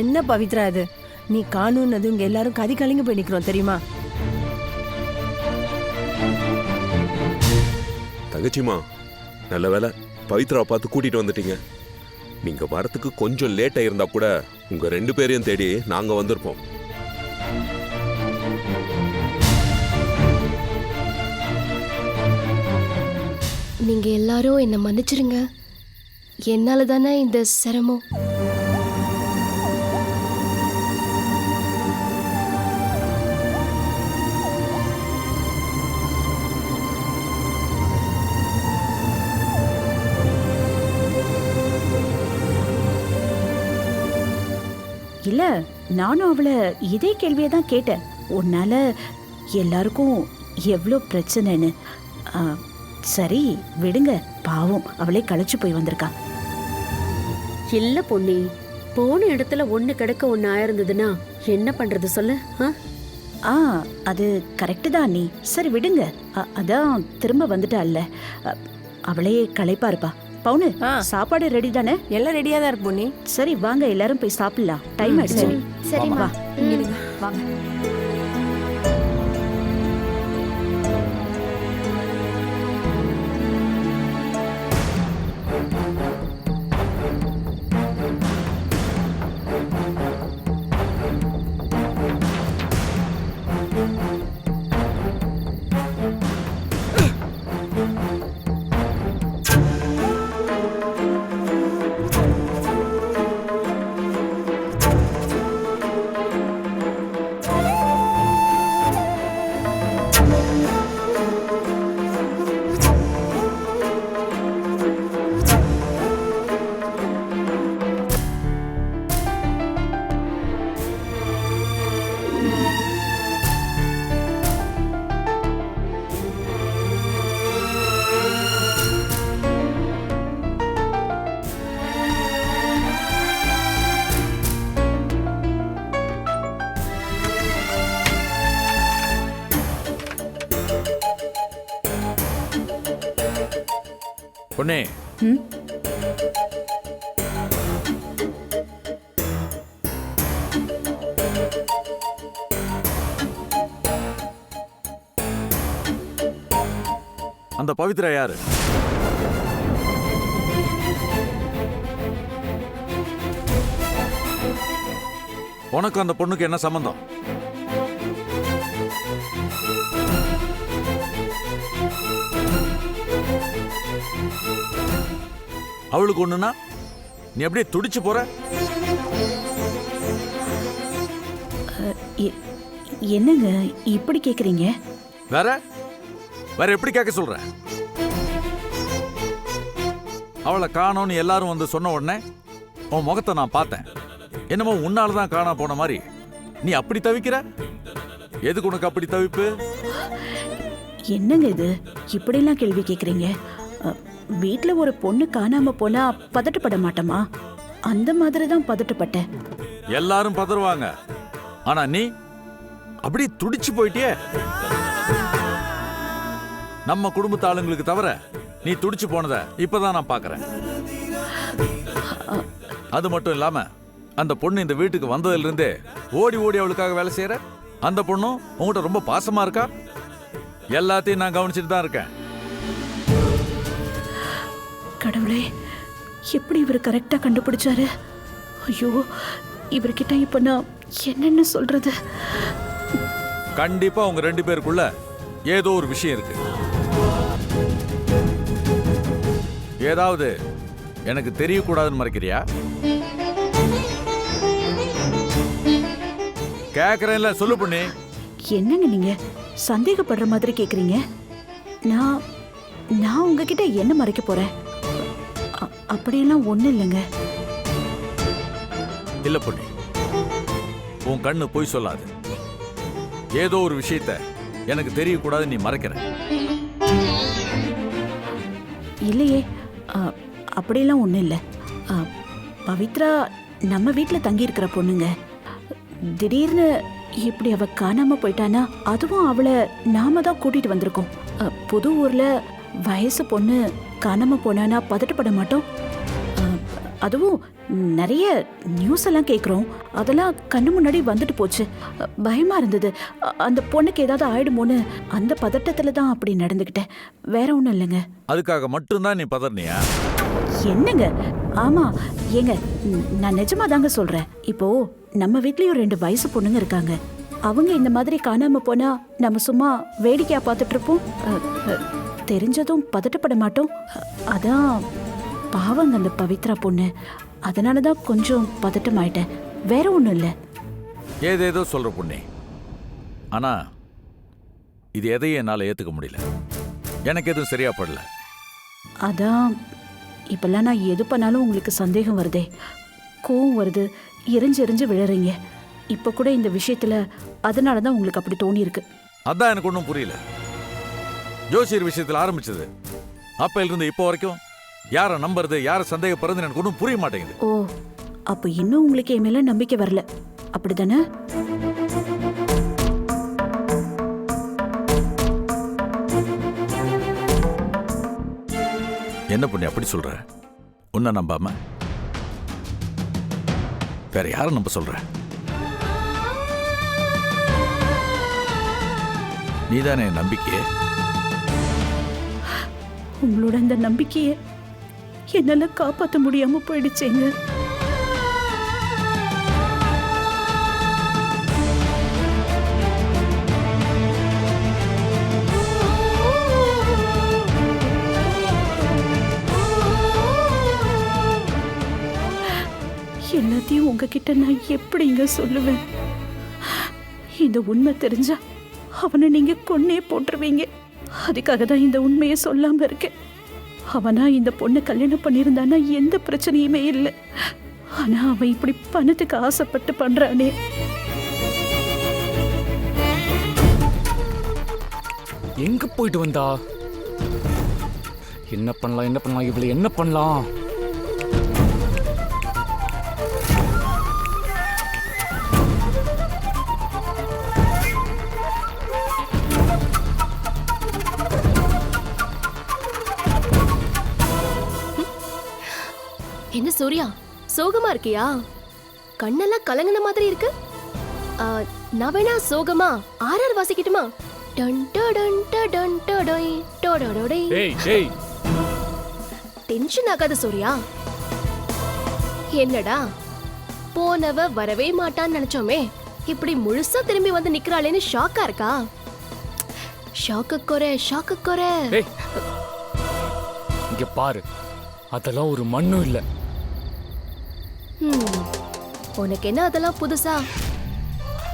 என்ன பவித்ரா இது? நீ காணுன்னது இங்க எல்லாரும் கதி கலங்கி போய் நிக்கிறோம் தெரியுமா? தங்கச்சிமா நல்ல வேலை பவித்ராவை பார்த்து கூட்டிட்டு வந்துட்டீங்க. நீங்க வரத்துக்கு கொஞ்சம் லேட் ஆயிருந்தா கூட உங்க ரெண்டு பேரையும் தேடி நாங்க வந்திருப்போம். நீங்க எல்லாரும் என்னை மன்னிச்சிருங்க. என்னால தானே இந்த சிரமம்? இல்ல நானும் அவளை இதே கேள்வியை தான் கேட்டேன். உன்னால எல்லாருக்கும் எவ்வளோ பிரச்சனைன்னு. சரி விடுங்க. பாவம் அவளே களைச்சு போய் வந்திருக்கா. இல்ல பொன்னி போன இடத்துல ஒண்ணு கிடக்க ஒண்ணு ஆயிருந்ததுன்னா என்ன பண்றது சொல்லு ஆ? அது கரெக்டு தான் நீ. சரி விடுங்க. அதான் திரும்ப வந்துட்டால்ல அ, அவளே களைப்பா இருப்பா. பவுனு ஆ. சாப்பாடு ரெடி தானே? எல்லாம் ரெடியா தான் இருக்கு பொன்னி. சரி வாங்க எல்லாரும் போய் சாப்பிடலாம். டைம் ஆயிடுச்சு. சரிம்மா. வாங்க. பொண்ணே. அந்த பவித்ரா யாரு? உனக்கு அந்த பொண்ணுக்கு என்ன சம்பந்தம்? அவளுக்கு ஒண்ணுனா நீ அப்படியே துடிச்சு போற. என்னங்க இப்படி கேக்குறீங்க? வேற? வேற எப்படி கேட்க சொல்ற? அவளை காணோன்னு எல்லாரும் வந்து சொன்ன உடனே உன் முகத்தை நான் பார்த்தேன். என்னமோ உன்னால தான் காணா போன மாதிரி. நீ அப்படி தவிக்கிற? எதுக்கு உனக்கு அப்படி தவிப்பு? என்னங்க இது? இப்படிலாம் கேள்வி கேக்குறீங்க? அ, வீட்ல ஒரு பொண்ணு காணாம போனா பதட்டப்பட மாட்டோமா அந்த மாதிரி தான் பதட்டப்பட்டேன் எல்லாரும் பதறுவாங்க. ஆனா நீ அப்படி துடிச்சு போயிட்டியே. நம்ம குடும்பத்து ஆளுங்களுக்கு தவிர நீ துடிச்சு போனத இப்பதான் நான் பாக்குறேன். அது மட்டும் இல்லாம அந்த பொண்ணு இந்த வீட்டுக்கு வந்ததுல இருந்தே ஓடி ஓடி அவளுக்காக வேலை செய்யற அந்த பொண்ணும் உங்ககிட்ட ரொம்ப பாசமா இருக்கா? எல்லாத்தையும் நான் கவனிச்சுட்டு தான் இருக்கேன். கடவுளே எப்படி இவர் கரெக்டா கண்டுபிடிச்சாரு? ஐயோ இவர்கிட்ட இப்ப நான் என்னென்ன சொல்றது? கண்டிப்பா உங்க ரெண்டு பேருக்குள்ள ஏதோ ஒரு விஷயம் இருக்கு. ஏதாவது எனக்கு தெரியக்கூடாதுன்னு மறைக்கிறியா? கேக்குறேன்ல சொல்லு பொண்ணு என்னங்க நீங்க? சந்தேகப்படுற மாதிரி கேக்குறீங்க? நான் நான் உங்ககிட்ட என்ன மறைக்க போறேன்? அப்படியெல்லாம் ஒண்ணும் இல்லைங்க. இல்ல பொண்ணு உன் கண்ணு பொய் சொல்லாது. ஏதோ ஒரு விஷயத்த எனக்கு தெரியக்கூடாது நீ மறைக்கிற. இல்லையே. அ, அப்படியெல்லாம் ஒண்ணும் இல்லை. அ, பவித்ரா நம்ம வீட்ல தங்கி இருக்கிற பொண்ணுங்க. திடீர்னு இப்படி அவ காணாம போயிட்டானா அதுவும் அவளை நாம தான் கூட்டிட்டு வந்திருக்கோம். புது ஊர்ல வயசு பொண்ணு காணாம போனானா பதட்டப்பட மாட்டோம். அதுவும் நிறைய நியூஸ் எல்லாம் கேட்குறோம் அதெல்லாம் கண்ணு முன்னாடி வந்துட்டு போச்சு. அ, பயமா இருந்தது. அந்த பொண்ணுக்கு ஏதாவது ஆயிடுமோன்னு அந்த பதட்டத்துல தான் அப்படி நடந்துக்கிட்டேன் வேற ஒன்றும் இல்லைங்க. அதுக்காக மட்டும்தான் நீ பதறினியா? என்னங்க? ஆமா. ஏங்க நான் நிஜமா தாங்க சொல்றேன். இப்போ நம்ம வீட்லயும் ரெண்டு வயசு பொண்ணுங்க இருக்காங்க. அவங்க இந்த மாதிரி காணாம போனா நம்ம சும்மா வேடிக்கையா பார்த்துட்டு இருப்போம். அ, அ, தெரிஞ்சதும் பதட்டப்பட மாட்டோம். அதான் பாவங்க அந்த பவித்ரா பொண்ணு. அதனால தான் கொஞ்சம் பதட்டம் ஆயிட்டேன் வேற ஒன்றும் இல்லை. ஏதேதோ சொல்ற பொண்ணே. ஆனா இது எதையும் என்னால ஏத்துக்க முடியல. எனக்கு எதுவும் சரியா படல. அதான் இப்பெல்லாம் நான் எது பண்ணாலும் உங்களுக்கு சந்தேகம் வருதே. கோவம் வருது. எரிஞ்சு எரிஞ்சு விழறீங்க. இப்போ கூட இந்த விஷயத்துல அதனால தான் உங்களுக்கு அப்படி தோணியிருக்கு. அதான் எனக்கு ஒன்றும் புரியல. ஜோசியர் விஷயத்துல ஆரம்பிச்சது. அப்பையில இருந்து இப்போ வரைக்கும் யாரை நம்புறது யாரை சந்தேகப்படுறது எனக்கு ஒன்றும் புரிய மாட்டேங்குது. ஓ அப்போ இன்னும் உங்களுக்கு என் மேல நம்பிக்கை வரல. அப்படிதானே? என்ன பண்ணி அப்படி சொல்ற? உன்னை நம்பாம? வேற யாரை நம்ப சொல்ற? நீதானே நம்பிக்கையே? உங்களோட அந்த நம்பிக்கையை என்னால காப்பாற்ற முடியாம போயிடுச்சேங்க. எல்லாத்தையும் உங்ககிட்ட நான் எப்படிங்க சொல்லுவேன்? இந்த உண்மை தெரிஞ்சா அவனை நீங்க கொன்னே போட்டுருவீங்க. அதுக்காக தான் இந்த உண்மையை சொல்லாம இருக்கேன். அவனா இந்த பொண்ணை கல்யாணம் பண்ணியிருந்தானா? எந்த பிரச்சனையுமே இல்லை. ஆனால் அவன் இப்படி பணத்துக்கு ஆசைப்பட்டு பண்ணுறானே எங்க போயிட்டு வந்தா? என்ன பண்ணலாம் என்ன பண்ணலாம்? இவளை என்ன பண்ணலாம்? சூர்யா சோகமா இருக்கியா? கண்ணெல்லாம் கலங்கின மாதிரி இருக்கு. ஆ, நான் வேணா சோகமா ஆர்ஆர் வாசிக்கட்டுமா? டன் டன் டன் டோ டோ டென்ஷன் ஆகாத சூர்யா என்னடா போனவ வரவே மாட்டான்னு நினைச்சோமே இப்படி முழுசா திரும்பி வந்து நிக்கிறாளேன்னு ஷாக்கா இருக்கா ஷாக்கு குறை ஷாக்கு குறை இங்க பாரு அதெல்லாம் ஒரு மண்ணும் இல்லை உனக்கு என்ன அதெல்லாம் புதுசா?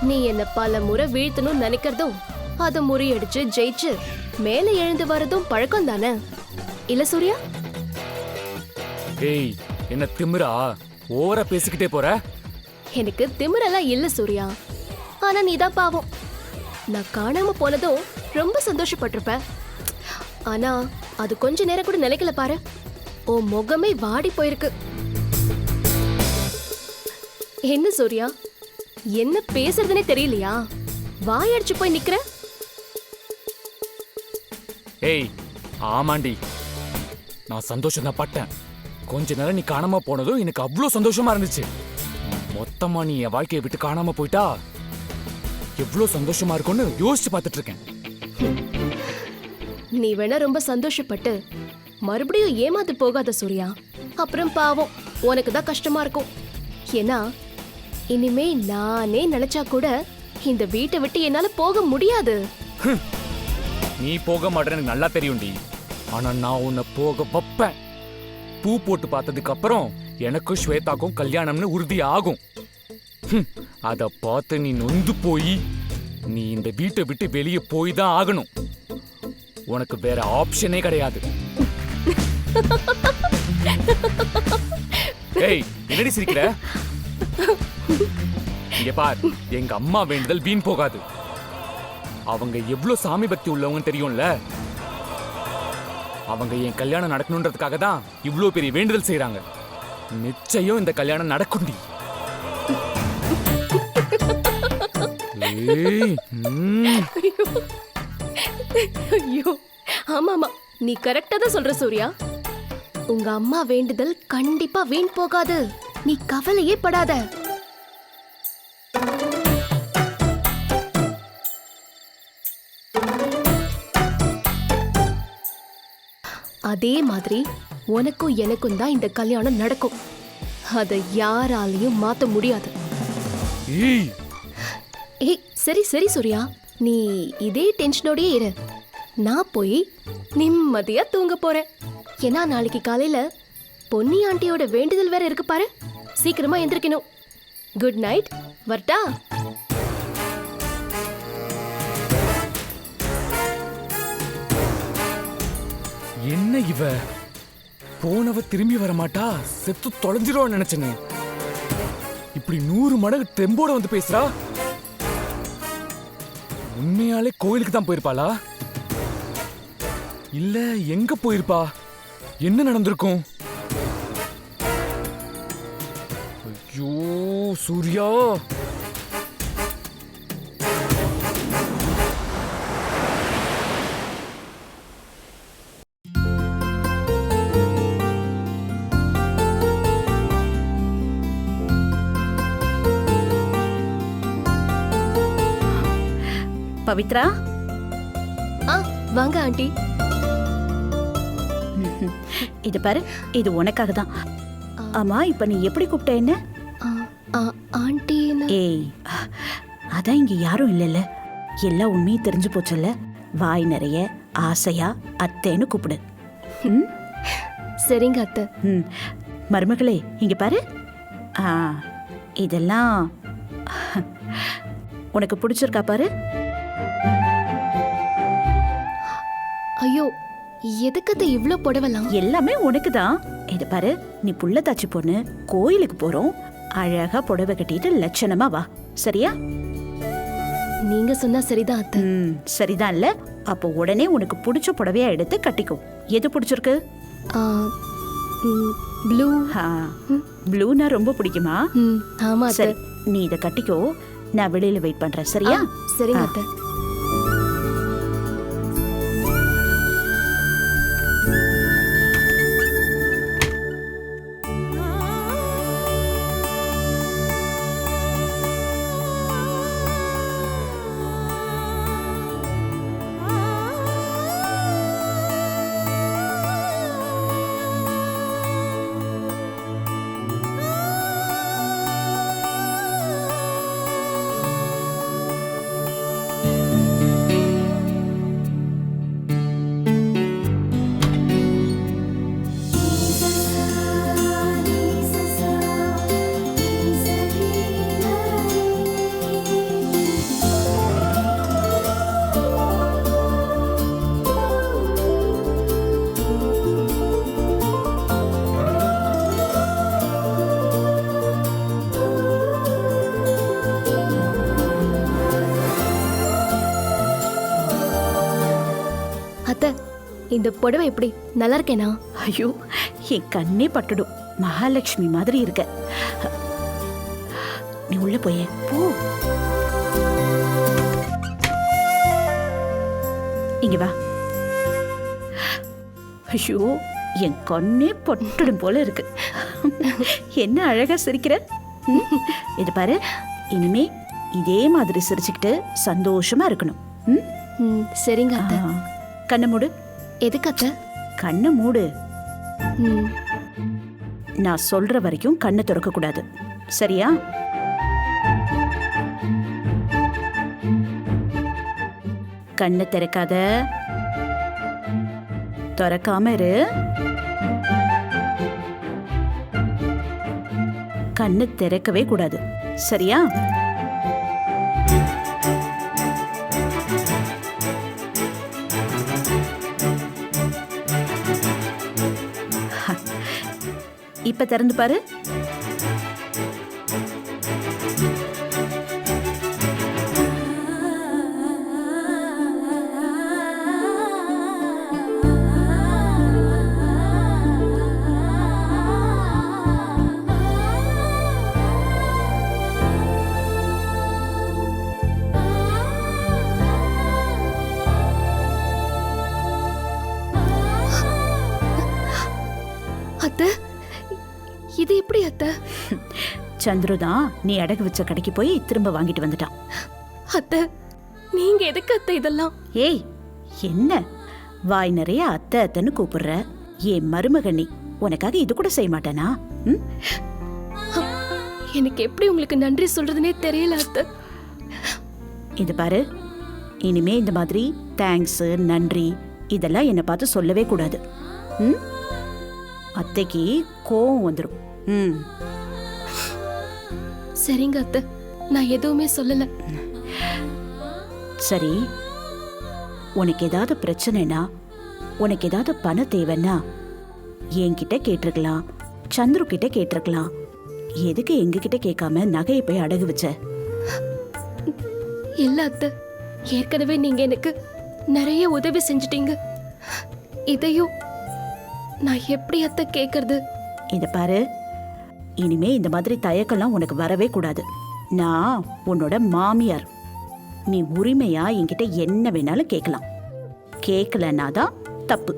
நீ என்ன பல முறை வீழ்த்தணும்னு நினைக்கிறதும் அதை முறியடிச்சு ஜெயிச்சு மேல எழுந்து வரதும் பழக்கம் தானே? இல்ல சூர்யா? ஏய் என்ன திமிரா? ஓவரா பேசிக்கிட்டே போற? எனக்கு திமிரெல்லாம் இல்ல சூர்யா. ஆனா நீதான் பாவம். நான் காணாம போனதும் ரொம்ப சந்தோஷப்பட்டிருப்ப. ஆனா அது கொஞ்ச நேரம் கூட நிலைக்கல பாரு. உன் முகமே வாடி போயிருக்கு. என்ன சூர்யா? என்ன பேசுறதுனே தெரியலையா? வாயடிச்சு போய் நிக்கிற? ஏய் ஆமாண்டி. நான் சந்தோஷம் தான் பட்டேன். கொஞ்ச நேரம் நீ காணாம போனதும் எனக்கு அவ்வளோ சந்தோஷமா இருந்துச்சு. மொத்தமா நீ என் வாழ்க்கையை விட்டு காணாம போயிட்டா எவ்வளோ சந்தோஷமா இருக்கும்னு யோசிச்சு பார்த்துட்டு இருக்கேன் நீ வேணா ரொம்ப சந்தோஷப்பட்டு மறுபடியும் ஏமாந்து போகாத சூர்யா. அப்புறம் பாவம் உனக்கு தான் கஷ்டமா இருக்கும். ஏன்னா இனிமே நானே நினைச்சா கூட இந்த வீட்டை விட்டு என்னால போக முடியாது. நீ போக மாட்டேன்னு எனக்கு நல்லா தெரியும்டி. ஆனா நான் உன்னை போக வைப்பேன். பூ போட்டு பார்த்ததுக்கு அப்புறம் எனக்கும் ஸ்வேதாக்கும் கல்யாணம்னு உறுதி ஆகும் அத பார்த்து நீ நொந்து போய் நீ இந்த வீட்டை விட்டு வெளியே போய் தான் ஆகணும். உனக்கு வேற ஆப்ஷனே கிடையாது. ஏய் என்னடி சிரிக்கிற? இங்க பார் எங்க அம்மா வேண்டுதல் வீண் போகாது. அவங்க எவ்வளவு சாமி பக்தி உள்ளவங்க தெரியும்ல? அவங்க என் கல்யாணம் நடக்கணுன்றதுக்காக தான் இவ்வளோ பெரிய வேண்டுதல் செய்யறாங்க நிச்சயம் இந்த கல்யாணம் நடக்கும்டி. ஐயோ. ஆமா ஆமா. நீ கரெக்டா தான் சொல்ற சூர்யா. உங்க அம்மா வேண்டுதல் கண்டிப்பா வீண் போகாது. நீ கவலையே படாத. அதே மாதிரி உனக்கும் எனக்கும் தான் இந்த கல்யாணம் நடக்கும். அதை யாராலையும் மாத்த முடியாது. ஏய். ஏய் சரி சரி சூர்யா. நீ இதே டென்ஷனோடயே இரு. நான் போய் நிம்மதியா தூங்க போறேன். ஏன்னா நாளைக்கு காலையில பொன்னி ஆண்டியோட வேண்டுதல் வேற இருக்கு பாரு. சீக்கிரமா எந்திரிக்கணும். குட் நைட் வரட்டா? என்ன இவ? போனவ திரும்பி வர மாட்டா செத்து தொலைஞ்சிருவான்னு நினைச்சனே. இப்படி நூறு மடங்கு தெம்போட வந்து பேசுறா? உண்மையாலே கோயிலுக்கு தான் போயிருப்பாளா? இல்ல எங்க போயிருப்பா? என்ன நடந்திருக்கும்? ஐயோ சூர்யா பவித்ரா? ஆ வாங்க ஆண்டி. இது பாரு இது உனக்காக தான் ஆமா இப்ப நீ எப்படி கூப்பிட்ட என்ன? ஆ, ஆ, ஆண்டின்னு ஏய் அதான் இங்க யாரும் இல்லைல்ல. எல்லா உண்மையும் தெரிஞ்சு போச்சுல்ல? வாய் நிறைய ஆசையா அத்தைன்னு கூப்பிடு. ம். சரிங்க அத்தை. ம். மருமகளே இங்க பாரு. ஆ இதெல்லாம் உனக்கு பிடிச்சிருக்கா பாரு. ஐயோ எதுக்கத்தை இவ்ளோ புடவலாம்? எல்லாமே உனக்கு தான் இது பாரு நீ புள்ள தாச்சி பொண்ணு கோயிலுக்கு போறோம். அழகா புடவை கட்டிட்டு லட்சணமா வா. சரியா? நீங்க சொன்னா சரிதான் அத்தை. ம் சரிதான் இல்ல. அப்போ உடனே உனக்கு பிடிச்ச புடவையா எடுத்து கட்டிக்கோ. எது பிடிச்சிருக்கு? ப்ளூ. ப்ளூனா ரொம்ப பிடிக்குமா? ம் ஆமா அத்தை. சரி நீ இத கட்டிக்கோ. நான் வெளியில வெயிட் பண்றேன். சரியா? ஆ, சரிங்க ஆ. அத்தை. அத்தை இந்த புடவை எப்படி நல்லா இருக்கேனா? ஐயோ என் கண்ணே பட்டுடும். மகாலட்சுமி மாதிரி இருக்க. நீ உள்ள போயே போ. இங்க வா. ஐயோ என் கண்ணே பட்டுடும் போல இருக்கு. என்ன அழகா சிரிக்கிற? இது பாரு. இனிமே இதே மாதிரி சிரிச்சுக்கிட்டு சந்தோஷமா இருக்கணும். சரிங்க அத்தை. கண்ணை மூடு. எதுக்கு அத்தை? கண்ணை மூடு. ம். நான் சொல்ற வரைக்கும் கண்ணை திறக்க கூடாது. சரியா? கண்ணை திறக்காத. திறக்காம இரு. கண்ணு திறக்கவே கூடாது. சரியா? இப்போ திறந்து பாரு. சந்துரு தான் நீ அடகு வச்ச கடைக்கு போய் திரும்ப வாங்கிட்டு வந்துட்டான். அத்தை நீங்க எதுக்கு அத்தை இதெல்லாம்? ஏய் என்ன? வாய் நிறைய அத்தை அத்தைன்னு கூப்பிடுற. ஏன் மருமகனி உனக்காக இது கூட செய்ய மாட்டேனா? ம்? எனக்கு எப்படி உங்களுக்கு நன்றி சொல்றதுனே தெரியல அத்தை. இது பாரு இனிமே இந்த மாதிரி தேங்க்ஸ் நன்றி இதெல்லாம் என்னை பார்த்து சொல்லவே கூடாது. ம்? அத்தைக்கு கோவம் வந்துடும் ம். சரிங்க அத்தை. நான் எதுவுமே சொல்லல. சரி. உனக்கு ஏதாவது பிரச்சனைனா உனக்கு ஏதாவது பண தேவைன்னா என்கிட்ட கேட்டிருக்கலாம். சந்துரு கிட்ட கேட்டிருக்கலாம். எதுக்கு எங்ககிட்ட கேட்காம நகையை போய் அடகு வச்ச? இல்ல அத்தை. ஏற்கனவே நீங்க எனக்கு நிறைய உதவி செஞ்சிட்டீங்க. இதையும் நான் எப்படி அத்தை கேக்குறது? இத பாரு. இனிமே இந்த மாதிரி தயக்கம்லாம் உனக்கு வரவே கூடாது. நான் உன்னோட மாமியார். நீ உரிமையா என்கிட்ட என்ன வேணாலும் கேட்கலாம். கேட்கலன்னா தான் தப்பு.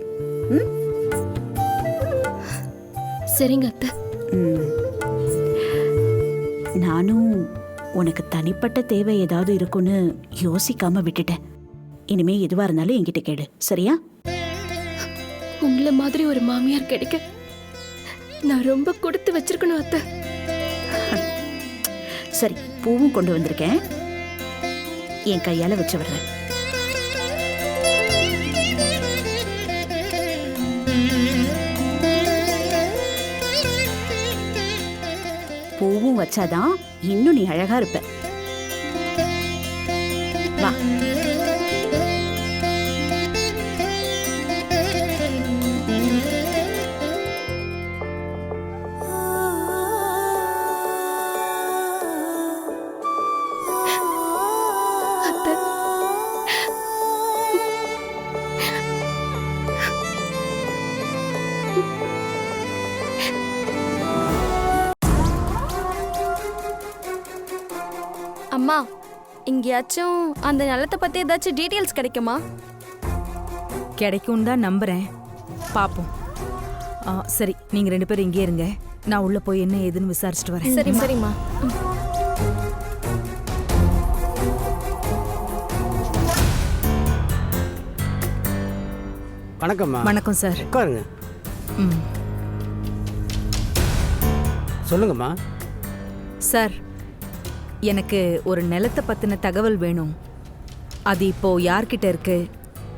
ம்? சரிங்க அத்தை. நானும் உனக்கு தனிப்பட்ட தேவை ஏதாவது இருக்குன்னு யோசிக்காம விட்டுட்டேன். இனிமே எதுவா இருந்தாலும் என்கிட்ட கேடு சரியா? உங்களை மாதிரி ஒரு மாமியார் கிடைக்க நான் ரொம்ப கொடுத்து வச்சிருக்கணும் அத்தை. சரி பூவும் கொண்டு வந்திருக்கேன். என் கையால வச்சு விடுறேன் பூவும் வச்சாதான் இன்னும் நீ அழகா இருப்ப. எங்கேயாச்சும் அந்த நிலத்தை பத்தி ஏதாச்சும் டீட்டெயில்ஸ் கிடைக்குமா? கிடைக்கும் தான் நம்புறேன். பாப்போம். ஆ, சரி நீங்க ரெண்டு பேரும் இங்கே இருங்க. நான் உள்ள போய் என்ன ஏதுன்னு விசாரிச்சுட்டு வரேன். சரி சரிம்மா. வணக்கம்மா. வணக்கம் சார். உட்காருங்க. ம். சொல்லுங்கம்மா. சார் எனக்கு ஒரு நிலத்தை பத்தின தகவல் வேணும். அது இப்போ யார்கிட்ட இருக்கு?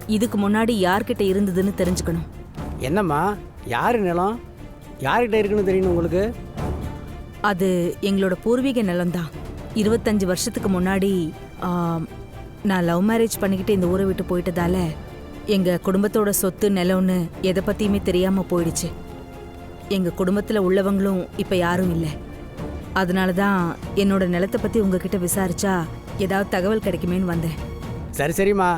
இதுக்கு முன்னாடி யார்கிட்ட இருந்ததுன்னு தெரிஞ்சுக்கணும். என்னம்மா? யார் நிலம்? யார்கிட்ட இருக்குன்னு தெரியணும் உங்களுக்கு? அது எங்களோட பூர்வீக நிலம்தான். இருபத்தஞ்சு வருஷத்துக்கு முன்னாடி ஆம், நான் லவ் மேரேஜ் பண்ணிக்கிட்டு இந்த ஊரை விட்டு போயிட்டதால எங்கள் குடும்பத்தோட சொத்து நிலம்னு எதை பற்றியுமே தெரியாமல் போயிடுச்சு. எங்கள் குடும்பத்தில் உள்ளவங்களும் இப்போ யாரும் இல்லை. அதனால தான் என்னோட நிலத்தை பற்றி உங்ககிட்ட விசாரிச்சா ஏதாவது தகவல் கிடைக்குமேன்னு வந்தேன். சரி சரிம்மா.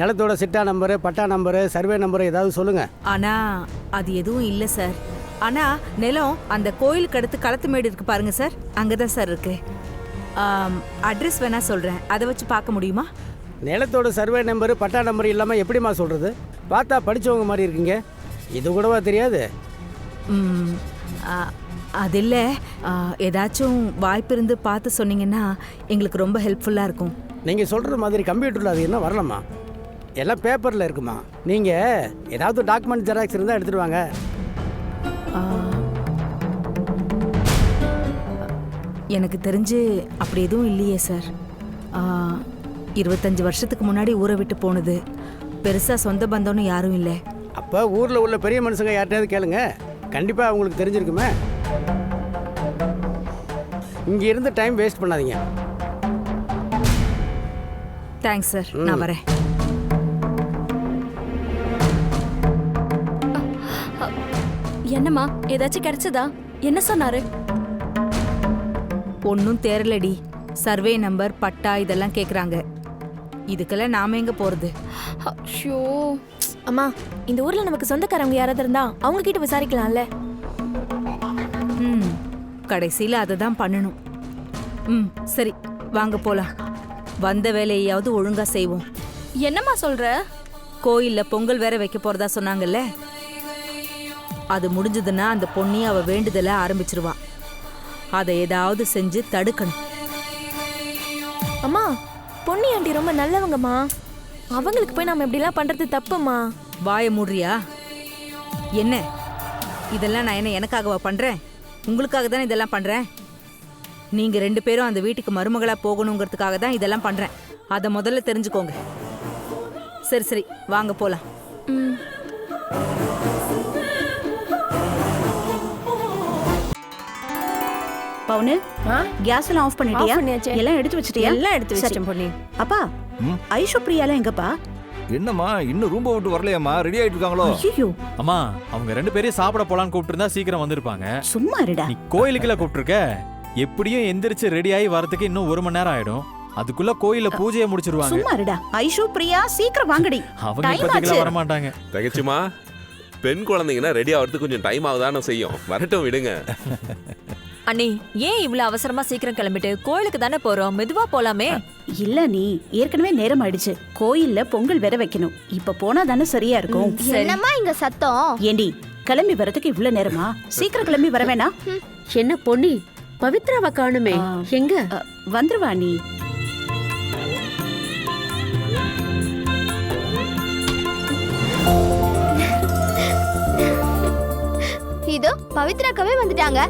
நிலத்தோட சிட்டா நம்பரு பட்டா நம்பரு சர்வே நம்பரு ஏதாவது சொல்லுங்க. ஆனால் அது எதுவும் இல்லை சார். ஆனால் நிலம் அந்த கோயிலுக்கு அடுத்து களத்துமேடு இருக்கு பாருங்க சார். அங்கே தான் சார் இருக்கு. அட்ரஸ் வேணா சொல்கிறேன் அதை வச்சு பார்க்க முடியுமா? நிலத்தோட சர்வே நம்பரு பட்டா நம்பர் இல்லாமல் எப்படிம்மா சொல்கிறது பார்த்தா படிச்சவங்க மாதிரி இருக்கீங்க. இது கூடவா தெரியாது? ம், அது இல்லை ஏதாச்சும் வாய்ப்பு இருந்து பார்த்து சொன்னீங்கன்னா எங்களுக்கு ரொம்ப ஹெல்ப்ஃபுல்லாக இருக்கும். நீங்கள் சொல்கிற மாதிரி கம்ப்யூட்டரில் அது என்ன வரலம்மா எல்லாம் பேப்பரில் இருக்குமா? நீங்கள் ஏதாவது டாக்குமெண்ட் ஜெராக்ஸ் இருந்தால் எடுத்துகிட்டு வாங்க. எனக்கு தெரிஞ்சு அப்படி எதுவும் இல்லையே சார். இருபத்தஞ்சு வருஷத்துக்கு முன்னாடி ஊரை விட்டு போனது. பெருசாக சொந்த பந்தம்னு யாரும் இல்லை. அப்போ ஊரில் உள்ள பெரிய மனுஷங்க யார்கிட்டயாவது கேளுங்க. கண்டிப்பாக அவங்களுக்கு தெரிஞ்சிருக்குமே. இங்கே இருந்து டைம் வேஸ்ட் பண்ணாதீங்க தேங்க்ஸ் சார் நான் வரேன். என்னம்மா ஏதாச்சும் கிடைச்சதா? என்ன சொன்னாரு? ஒன்றும் தேரலடி சர்வே நம்பர் பட்டா இதெல்லாம் கேட்குறாங்க இதுக்கெல்லாம் நாம எங்கே போகிறது ஷோ அம்மா இந்த ஊர்ல நமக்கு சொந்தக்காரங்க யாராவது இருந்தா அவங்க கிட்ட விசாரிக்கலாம்ல. ம். கடைசியில் அதை தான் பண்ணணும். ம் சரி வாங்க போகலாம் வந்த வேலையாவது ஒழுங்காக செய்வோம். என்னம்மா சொல்ற? கோயிலில் பொங்கல் வேற வைக்க போகிறதா சொன்னாங்கல்ல? அது முடிஞ்சதுன்னா அந்த பொண்ணி அவ வேண்டுதலை ஆரம்பிச்சிருவா. அதை ஏதாவது செஞ்சு தடுக்கணும். அம்மா பொன்னி ஆண்டி ரொம்ப நல்லவங்கம்மா. அவங்களுக்கு போய் நம்ம இப்படிலாம் பண்றது தப்புமா வாய மூடுறியா? என்ன? இதெல்லாம் நான் என்ன எனக்காகவா பண்றேன்? உங்களுக்காக தானே இதெல்லாம் பண்றேன்? நீங்க ரெண்டு பேரும் அந்த வீட்டுக்கு மருமகளா போகணுங்கிறதுக்காக தான் இதெல்லாம் பண்றேன். அதை முதல்ல தெரிஞ்சுக்கோங்க. சரி சரி வாங்க போலாம். ம். பவுனு கேஸ் எல்லாம் ஆஃப் பண்ணிட்டியா. எல்லாம் எடுத்து வச்சிட்டியா? எல்லாம் எடுத்து. வச்சிட்டேன் பொன்னி. அப்பா? ஐஷு பிரியாலாம் எங்கப்பா? என்னம்மா இன்னும் ரூம்ப விட்டு வரலையாம்மா? ரெடி ஆயிட்டு இருக்காங்களோ? ஐயோ அம்மா அவங்க ரெண்டு பேரையும் சாப்பிட போலான்னு கூப்பிட்டு சீக்கிரம் வந்திருப்பாங்க. சும்மா இருடா. நீ கோயிலுக்குள்ள கூப்பிட்டுருக்க? எப்படியும் எந்திரிச்சு ரெடி ஆகி வரதுக்கு இன்னும் ஒரு மணி நேரம் ஆயிடும். அதுக்குள்ள கோயில்ல பூஜையை முடிச்சிருவாங்க. சும்மா இருடா. ஐஷு பிரியா சீக்கிரம் வாங்கடி. அவங்க ஆச்சு. வர மாட்டாங்க தகச்சுமா பெண் குழந்தைங்கன்னா ரெடி ஆகிறதுக்கு கொஞ்சம் டைம் ஆகுதானே செய்யும். வரட்டும் விடுங்க. அண்ணி ஏன் இவ்வளவு அவசரமா சீக்கிரம் கிளம்பிட்டு கோயிலுக்கு தானே போறோம்? மெதுவா போலாமே. இல்ல நீ ஏற்கனவே நேரம் ஆயிடுச்சு. கோயில்ல பொங்கல் வேற வைக்கணும். இப்ப போனா தானே சரியா இருக்கும். என்னம்மா இங்க சத்தம்? ஏண்டி கிளம்பி வரதுக்கு இவ்ளோ நேரமா? சீக்கிரம் கிளம்பி வர என்ன பொன்னி? பவித்ராவை காணுமே. எங்க? வந்துருவா நீ இதோ பவித்ராக்கவே வந்துட்டாங்க.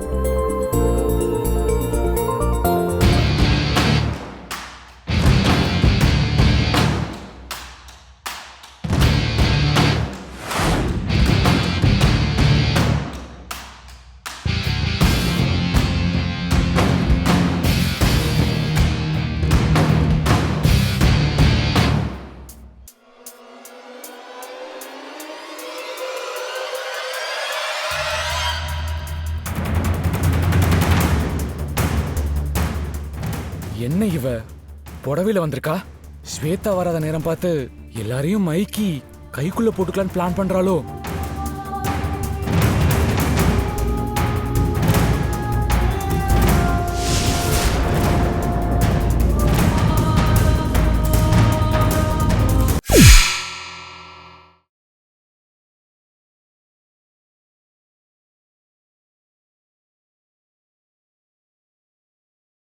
என்ன இவ? புடவையில வந்திருக்கா? ஸ்வேதா வராத நேரம் பார்த்து எல்லாரையும் மைக்கி கைக்குள்ள போட்டுக்கலான்னு பிளான் பண்றாளோ?